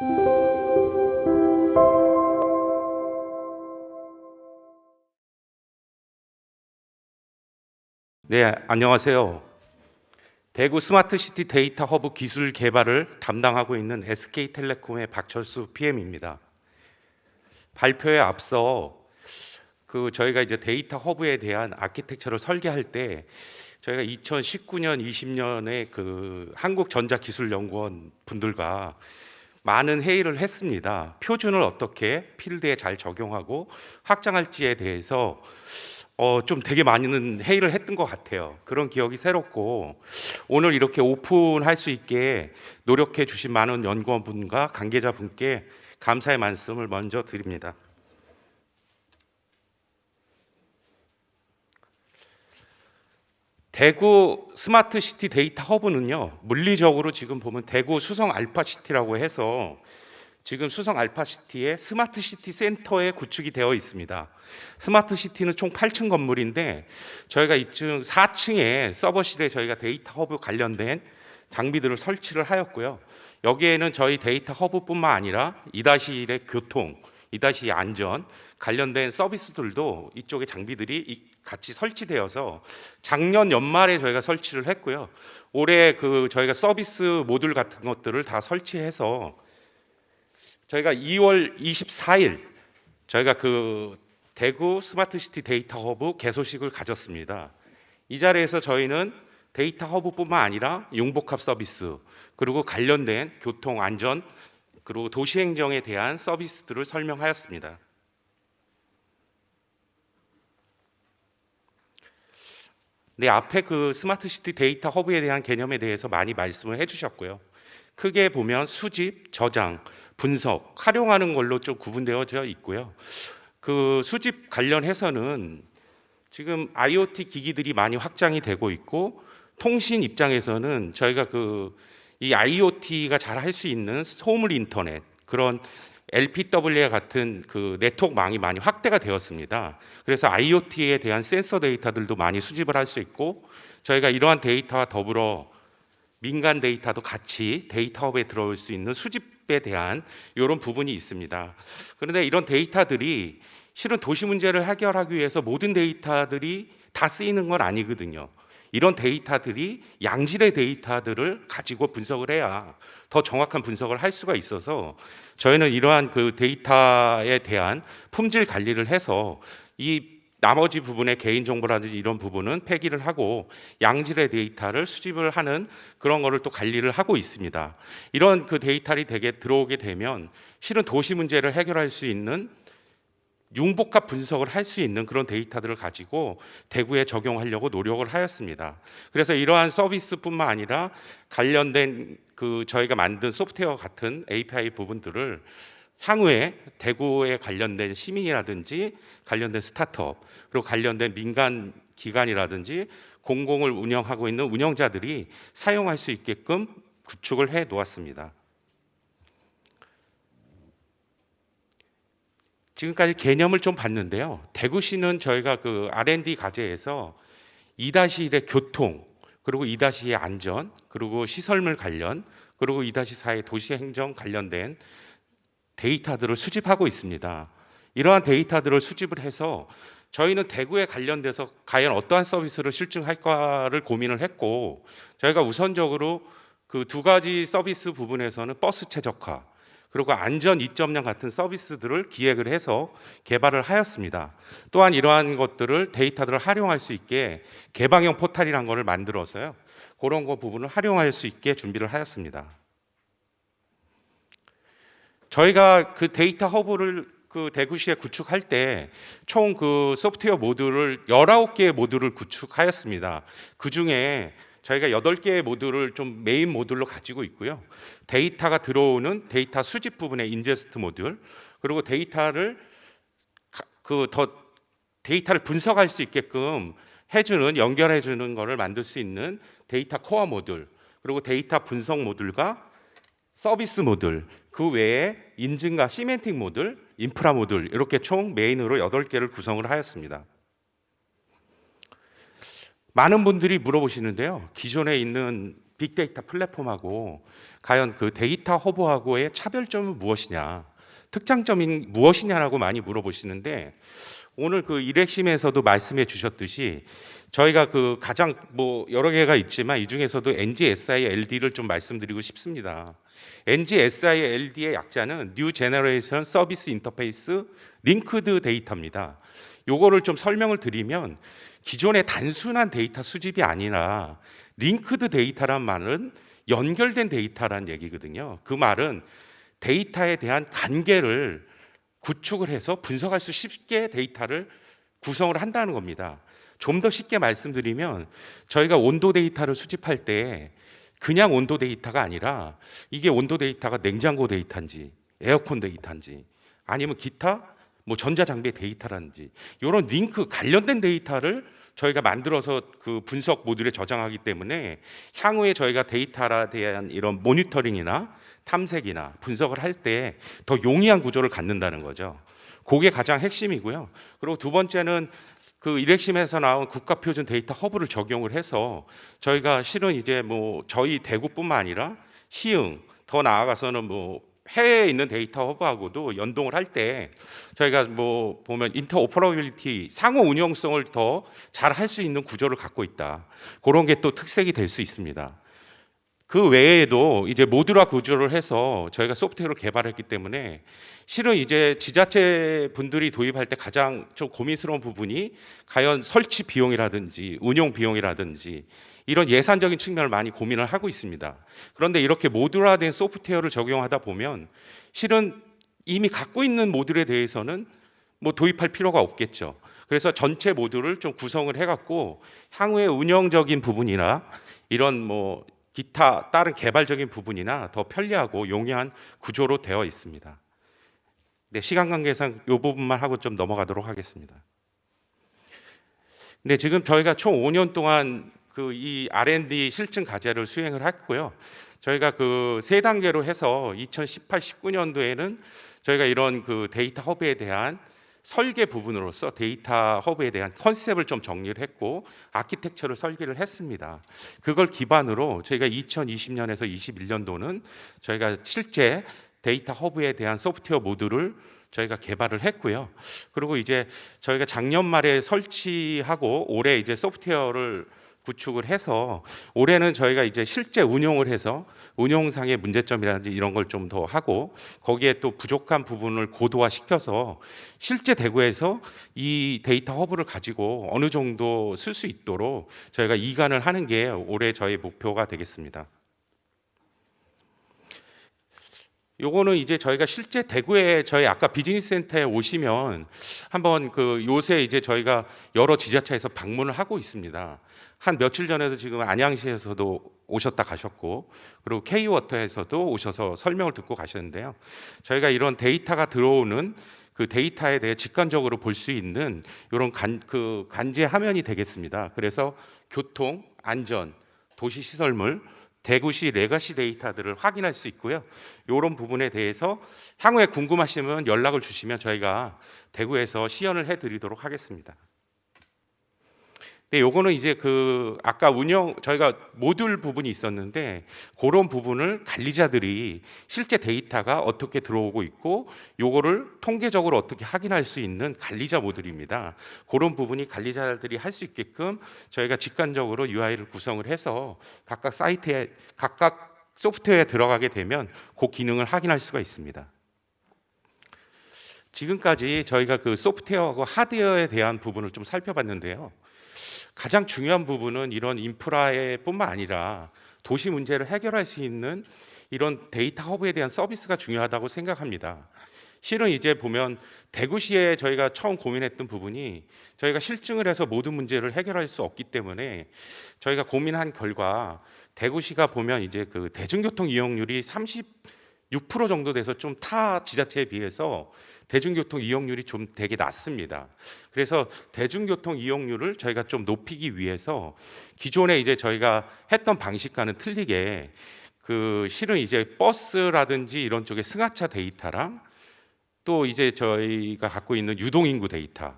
네, 안녕하세요. 대구 스마트시티 데이터 허브 기술 개발을 담당하고 있는 SK텔레콤의 박철수 PM입니다. 발표에 앞서 그 저희가 이제 데이터 허브에 대한 아키텍처를 설계할 때 저희가 2019년 20년에 그 한국전자기술연구원 분들과 많은 회의를 했습니다. 표준을 어떻게 필드에 잘 적용하고 확장할지에 대해서 어, 좀 되게 많은 회의를 했던 것 같아요. 그런 기억이 새롭고 오늘 이렇게 오픈할 수 있게 노력해 주신 많은 연구원분과 관계자분께 감사의 말씀을 먼저 드립니다. 대구 스마트 시티 데이터 허브는요 물리적으로 지금 보면 대구 수성 알파 시티라고 해서 지금 수성 알파 시티의 스마트 시티 센터에 구축이 되어 있습니다. 스마트 시티는 총 8층 건물인데 저희가 이층 4층에 서버실에 저희가 데이터 허브 관련된 장비들을 설치를 하였고요. 여기에는 저희 데이터 허브뿐만 아니라 이다시의 교통, 이다시 안전 관련된 서비스들도 이쪽에 장비들이 이- 같이 설치되어서 작년 연말에 저희가 설치를 했고요. 올해 그 저희가 서비스 모듈 같은 것들을 다 설치해서 저희가 2월 24일 저희가 그 대구 스마트시티 데이터 허브 개소식을 가졌습니다. 이 자리에서 저희는 데이터 허브뿐만 아니라 융복합 서비스 그리고 관련된 교통 안전 그리고 도시 행정에 대한 서비스들을 설명하였습니다. 네, 앞에 그 스마트 시티 데이터 허브에 대한 개념에 대해서 많이 말씀을 해주셨고요. 크게 보면 수집, 저장, 분석, 활용하는 걸로 좀 구분되어져 있고요. 그 수집 관련해서는 지금 IoT 기기들이 많이 확장이 되고 있고 통신 입장에서는 저희가 그 이 IoT가 잘 할 수 있는 소물 인터넷 그런 LPWA 같은 그 네트워크망이 많이 확대가 되었습니다. 그래서 IoT에 대한 센서 데이터들도 많이 수집을 할 수 있고 저희가 이러한 데이터와 더불어 민간 데이터도 같이 데이터업에 들어올 수 있는 수집에 대한 이런 부분이 있습니다. 그런데 이런 데이터들이 실은 도시 문제를 해결하기 위해서 모든 데이터들이 다 쓰이는 건 아니거든요. 이런 데이터들이 양질의 데이터들을 가지고 분석을 해야 더 정확한 분석을 할 수가 있어서 저희는 이러한 그 데이터에 대한 품질 관리를 해서 이 나머지 부분의 개인 정보라든지 이런 부분은 폐기를 하고 양질의 데이터를 수집을 하는 그런 거를 또 관리를 하고 있습니다. 이런 그 데이터를 되게 들어오게 되면 실은 도시 문제를 해결할 수 있는 융복합 분석을 할 수 있는 그런 데이터들을 가지고 대구에 적용하려고 노력을 하였습니다. 그래서 이러한 서비스뿐만 아니라 관련된 그 저희가 만든 소프트웨어 같은 API 부분들을 향후에 대구에 관련된 시민이라든지 관련된 스타트업 그리고 관련된 민간 기관이라든지 공공을 운영하고 있는 운영자들이 사용할 수 있게끔 구축을 해 놓았습니다. 지금까지 개념을 좀 봤는데요. 대구시는 저희가 그 R&D 과제에서 2-1의 교통, 그리고 2-2의 안전, 그리고 시설물 관련, 그리고 2-4의 도시 행정 관련된 데이터들을 수집하고 있습니다. 이러한 데이터들을 수집을 해서 저희는 대구에 관련돼서 과연 어떠한 서비스를 실증할까를 고민을 했고 저희가 우선적으로 그 두 가지 서비스 부분에서는 버스 최적화 그리고 안전 2.0 같은 서비스들을 기획을 해서 개발을 하였습니다. 또한 이러한 것들을 데이터들을 활용할 수 있게 개방형 포탈이라는 것을 만들어서요. 그런 거 부분을 활용할 수 있게 준비를 하였습니다. 저희가 그 데이터 허브를 그 대구시에 구축할 때 총 그 소프트웨어 모듈을 19개의 모듈을 구축하였습니다. 그 중에 저희가 8개의 모듈을 좀 메인 모듈로 가지고 있고요. 데이터가 들어오는 데이터 수집 부분의 인제스트 모듈, 그리고 데이터를 그 더 데이터를 분석할 수 있게끔 해주는 연결해 주는 것을 만들 수 있는 데이터 코어 모듈, 그리고 데이터 분석 모듈과 서비스 모듈, 그 외에 인증과 시멘틱 모듈, 인프라 모듈 이렇게 총 메인으로 8개를 구성을 하였습니다. 많은 분들이 물어보시는데요. 기존에 있는 빅데이터 플랫폼하고 과연 그 데이터 허브하고의 차별점은 무엇이냐, 특장점이 무엇이냐라고 많이 물어보시는데 오늘 그 일핵심에서도 말씀해 주셨듯이 저희가 그 가장 뭐 여러 개가 있지만 이 중에서도 NGSI-LD를 좀 말씀드리고 싶습니다. NGSI-LD의 약자는 New Generation Service Interface Linked Data입니다. 요거를 좀 설명을 드리면 기존의 단순한 데이터 수집이 아니라 링크드 데이터란 말은 연결된 데이터란 얘기거든요. 그 말은 데이터에 대한 관계를 구축을 해서 분석할 수 쉽게 데이터를 구성을 한다는 겁니다. 좀 더 쉽게 말씀드리면 저희가 온도 데이터를 수집할 때 그냥 온도 데이터가 아니라 이게 온도 데이터가 냉장고 데이터인지 에어컨 데이터인지 아니면 기타 뭐 전자장비 데이터라든지 이런 링크 관련된 데이터를 저희가 만들어서 그 분석 모듈에 저장하기 때문에 향후에 저희가 데이터에 대한 이런 모니터링이나 탐색이나 분석을 할 때 더 용이한 구조를 갖는다는 거죠. 그게 가장 핵심이고요. 그리고 두 번째는 그 일핵심에서 나온 국가표준 데이터 허브를 적용을 해서 저희가 실은 이제 뭐 저희 대구뿐만 아니라 시흥 더 나아가서는 뭐 해외에 있는 데이터 허브하고도 연동을 할 때 저희가 뭐 보면 인터오퍼러빌리티 상호 운영성을 더 잘 할 수 있는 구조를 갖고 있다. 그런 게 또 특색이 될 수 있습니다. 그 외에도 이제 모듈화 구조를 해서 저희가 소프트웨어를 개발했기 때문에 실은 이제 지자체 분들이 도입할 때 가장 좀 고민스러운 부분이 과연 설치 비용이라든지 운용 비용이라든지 이런 예산적인 측면을 많이 고민을 하고 있습니다. 그런데 이렇게 모듈화된 소프트웨어를 적용하다 보면 실은 이미 갖고 있는 모듈에 대해서는 뭐 도입할 필요가 없겠죠. 그래서 전체 모듈을 좀 구성을 해갖고 향후에 운영적인 부분이나 이런 뭐 기타 다른 개발적인 부분이나 더 편리하고 용이한 구조로 되어 있습니다. 네, 시간 관계상 이 부분만 하고 좀 넘어가도록 하겠습니다. 네, 지금 저희가 총 5년 동안 그 이 R&D 실증 과제를 수행을 했고요. 저희가 그 세 단계로 해서 2018, 19년도에는 저희가 이런 그 데이터 허브에 대한 설계 부분으로서 데이터 허브에 대한 컨셉을 좀 정리를 했고 아키텍처를 설계를 했습니다. 그걸 기반으로 저희가 2020년에서 21년도는 저희가 실제 데이터 허브에 대한 소프트웨어 모듈을 저희가 개발을 했고요. 그리고 이제 저희가 작년 말에 설치하고 올해 이제 소프트웨어를 구축을 해서 올해는 저희가 이제 실제 운용을 해서 운용상의 문제점이라든지 이런 걸 좀 더 하고 거기에 또 부족한 부분을 고도화 시켜서 실제 대구에서 이 데이터 허브를 가지고 어느 정도 쓸 수 있도록 저희가 이관을 하는 게 올해 저희 목표가 되겠습니다. 요거는 이제 저희가 실제 대구에 저희 아까 비즈니스 센터에 오시면 한번 그 요새 이제 저희가 여러 지자체에서 방문을 하고 있습니다. 한 며칠 전에도 지금 안양시에서도 오셨다 가셨고 그리고 K워터에서도 오셔서 설명을 듣고 가셨는데요. 저희가 이런 데이터가 들어오는 그 데이터에 대해 직관적으로 볼 수 있는 이런 간, 그 관제 화면이 되겠습니다. 그래서 교통, 안전, 도시 시설물, 대구시 레가시 데이터들을 확인할 수 있고요. 이런 부분에 대해서 향후에 궁금하시면 연락을 주시면 저희가 대구에서 시연을 해드리도록 하겠습니다. 네, 요거는 이제 그 아까 운영 저희가 모듈 부분이 있었는데 그런 부분을 관리자들이 실제 데이터가 어떻게 들어오고 있고 요거를 통계적으로 어떻게 확인할 수 있는 관리자 모듈입니다. 그런 부분이 관리자들이 할 수 있게끔 저희가 직관적으로 UI를 구성을 해서 각각 사이트에 각각 소프트웨어에 들어가게 되면 그 기능을 확인할 수가 있습니다. 지금까지 저희가 그 소프트웨어하고 하드웨어에 대한 부분을 좀 살펴봤는데요. 가장 중요한 부분은 이런 인프라에 뿐만 아니라 도시 문제를 해결할 수 있는 이런 데이터 허브에 대한 서비스가 중요하다고 생각합니다. 실은 이제 보면 대구시에 저희가 처음 고민했던 부분이 저희가 실증을 해서 모든 문제를 해결할 수 없기 때문에 저희가 고민한 결과 대구시가 보면 이제 그 대중교통 이용률이 36% 정도 돼서 좀 타 지자체에 비해서 대중교통 이용률이 좀 되게 낮습니다. 그래서 대중교통 이용률을 저희가 좀 높이기 위해서 기존에 이제 저희가 했던 방식과는 틀리게 그 실은 이제 버스라든지 이런 쪽에 승하차 데이터랑 또 이제 저희가 갖고 있는 유동인구 데이터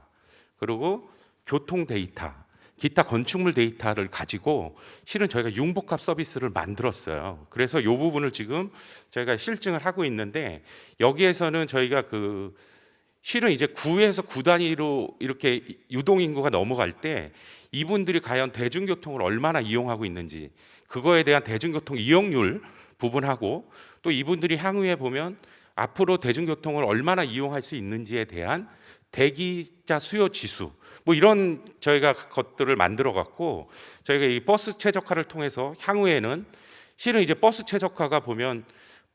그리고 교통 데이터 기타 건축물 데이터를 가지고 실은 저희가 융복합 서비스를 만들었어요. 그래서 이 부분을 지금 저희가 실증을 하고 있는데 여기에서는 저희가 그 실은 이제 구에서 구 단위로 이렇게 유동 인구가 넘어갈 때 이분들이 과연 대중교통을 얼마나 이용하고 있는지 그거에 대한 대중교통 이용률 부분하고 또 이분들이 향후에 보면 앞으로 대중교통을 얼마나 이용할 수 있는지에 대한 대기자 수요 지수 뭐 이런 저희가 것들을 만들어 갖고 저희가 이 버스 최적화를 통해서 향후에는 실은 이제 버스 최적화가 보면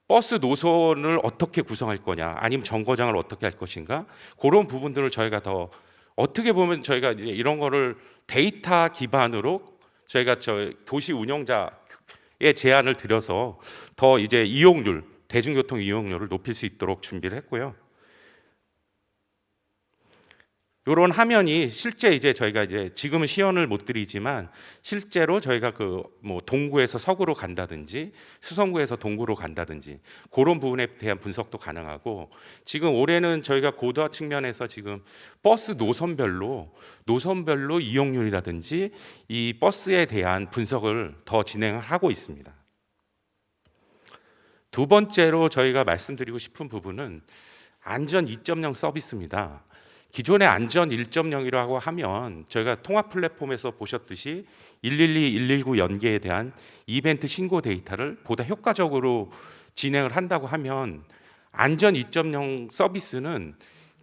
버스 노선을 어떻게 구성할 거냐 아니면 정거장을 어떻게 할 것인가 그런 부분들을 저희가 더 어떻게 보면 저희가 이제 이런 거를 데이터 기반으로 저희가 저 도시 운영자의 제안을 드려서 더 이제 이용률 대중교통 이용률을 높일 수 있도록 준비를 했고요. 이런 화면이 실제 이제 저희가 이제 지금은 시연을 못 드리지만 실제로 저희가 그 뭐 동구에서 서구로 간다든지 수성구에서 동구로 간다든지 그런 부분에 대한 분석도 가능하고 지금 올해는 저희가 고도화 측면에서 지금 버스 노선별로 노선별로 이용률이라든지 이 버스에 대한 분석을 더 진행을 하고 있습니다. 두 번째로 저희가 말씀드리고 싶은 부분은 안전 2.0 서비스입니다. 기존의 안전 1.0이라고 하면 저희가 통합 플랫폼에서 보셨듯이 112, 119 연계에 대한 이벤트 신고 데이터를 보다 효과적으로 진행을 한다고 하면 안전 2.0 서비스는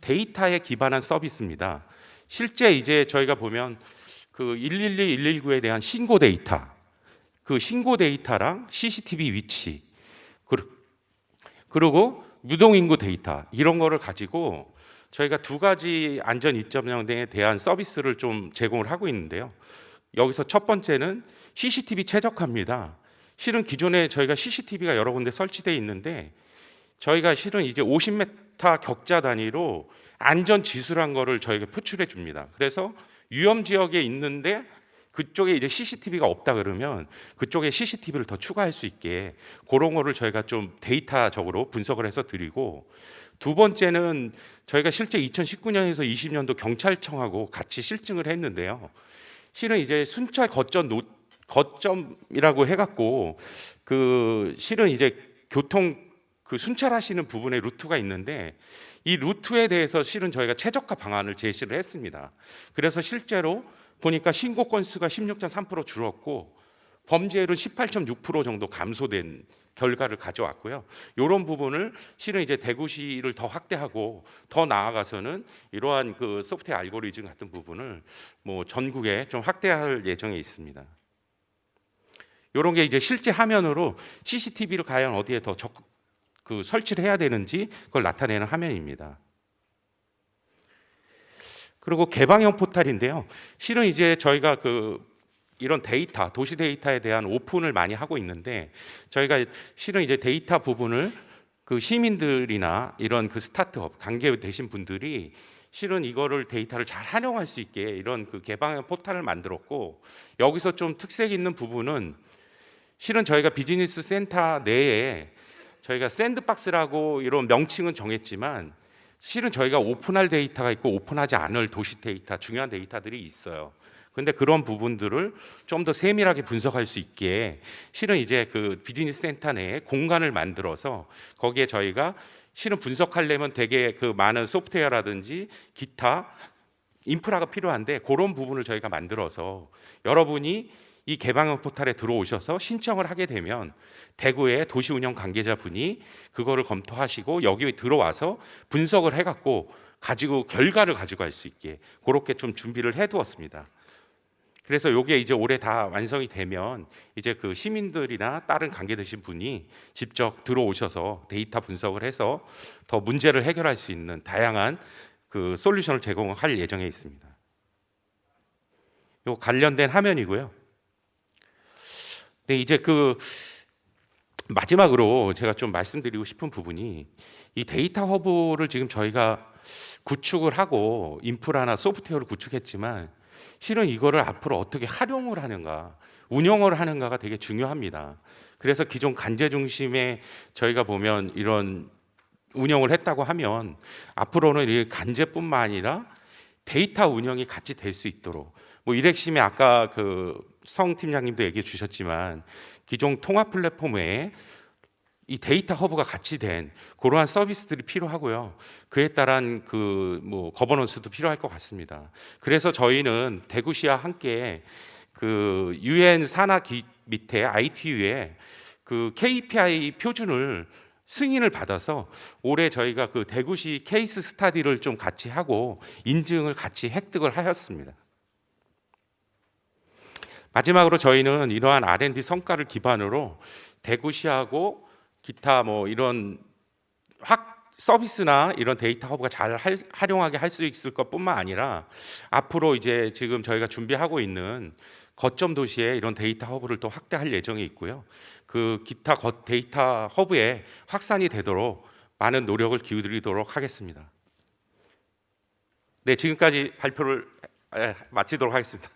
데이터에 기반한 서비스입니다. 실제 이제 저희가 보면 그 112, 119에 대한 신고 데이터, 그 신고 데이터랑 CCTV 위치, 그리고 유동 인구 데이터 이런 거를 가지고 저희가 두 가지 안전 2.0에 대한 서비스를 좀 제공을 하고 있는데요. 여기서 첫 번째는 CCTV 최적화입니다. 실은 기존에 저희가 CCTV가 여러 군데 설치되어 있는데 저희가 실은 이제 50m 격자 단위로 안전 지수란 거를 저희가 표출해 줍니다. 그래서 위험 지역에 있는데 그쪽에 이제 CCTV가 없다 그러면 그쪽에 CCTV를 더 추가할 수 있게 그런 거를 저희가 좀 데이터적으로 분석을 해서 드리고 두 번째는 저희가 실제 2019년에서 20년도 경찰청하고 같이 실증을 했는데요. 실은 이제 순찰 거점 노, 거점이라고 해갖고 그 실은 이제 교통 그 순찰하시는 부분에 루트가 있는데 이 루트에 대해서 실은 저희가 최적화 방안을 제시를 했습니다. 그래서 실제로 보니까 신고 건수가 16.3% 줄었고 범죄율은 18.6% 정도 감소된 결과를 가져왔고요. 이런 부분을 실은 이제 대구시를 더 확대하고 더 나아가서는 이러한 그 소프트웨어 알고리즘 같은 부분을 뭐 전국에 좀 확대할 예정에 있습니다. 이런 게 이제 실제 화면으로 CCTV를 과연 어디에 더 적극 그 설치를 해야 되는지 그걸 나타내는 화면입니다. 그리고 개방형 포탈인데요. 실은 이제 저희가 그 이런 데이터, 도시 데이터에 대한 오픈을 많이 하고 있는데 저희가 실은 이제 데이터 부분을 그 시민들이나 이런 그 스타트업 관계 되신 분들이 실은 이거를 데이터를 잘 활용할 수 있게 이런 그 개방형 포탈을 만들었고 여기서 좀 특색 있는 부분은 실은 저희가 비즈니스 센터 내에 저희가 샌드박스라고 이런 명칭은 정했지만 실은 저희가 오픈할 데이터가 있고 오픈하지 않을 도시 데이터 중요한 데이터들이 있어요. 근데 그런 부분들을 좀 더 세밀하게 분석할 수 있게 실은 이제 그 비즈니스 센터 내에 공간을 만들어서 거기에 저희가 실은 분석하려면 되게 그 많은 소프트웨어라든지 기타 인프라가 필요한데 그런 부분을 저희가 만들어서 여러분이 이 개방형 포탈에 들어오셔서 신청을 하게 되면 대구의 도시 운영 관계자분이 그거를 검토하시고 여기 들어와서 분석을 해갖고 가지고 결과를 가지고 갈 수 있게 그렇게 좀 준비를 해두었습니다. 그래서 이게 이제 올해 다 완성이 되면 이제 그 시민들이나 다른 관계되신 분이 직접 들어오셔서 데이터 분석을 해서 더 문제를 해결할 수 있는 다양한 그 솔루션을 제공할 예정에 있습니다. 요 관련된 화면이고요. 네, 이제 그 마지막으로 제가 좀 말씀드리고 싶은 부분이 이 데이터 허브를 지금 저희가 구축을 하고 인프라나 소프트웨어를 구축했지만 실은 이거를 앞으로 어떻게 활용을 하는가, 운영을 하는가가 되게 중요합니다. 그래서 기존 간제 중심의 저희가 보면 이런 운영을 했다고 하면 앞으로는 이 간제뿐만 아니라 데이터 운영이 같이 될 수 있도록 뭐 일핵심이 아까 그 성 팀장님도 얘기해 주셨지만 기존 통합 플랫폼 외에 이 데이터 허브가 같이 된 그러한 서비스들이 필요하고요. 그에 따른 그 뭐 거버넌스도 필요할 것 같습니다. 그래서 저희는 대구시와 함께 그 유엔 산하 기 밑에 ITU에 그 KPI 표준을 승인을 받아서 올해 저희가 그 대구시 케이스 스타디를 좀 같이 하고 인증을 같이 획득을 하였습니다. 마지막으로 저희는 이러한 R&D 성과를 기반으로 대구시하고 기타 뭐 이런 확 서비스나 이런 데이터 허브가 잘 할- 활용하게 할 수 있을 것뿐만 아니라 앞으로 이제 지금 저희가 준비하고 있는 거점 도시에 이런 데이터 허브를 또 확대할 예정에 있고요. 그 기타 거- 데이터 허브에 확산이 되도록 많은 노력을 기울이도록 하겠습니다. 네, 지금까지 발표를 에, 마치도록 하겠습니다.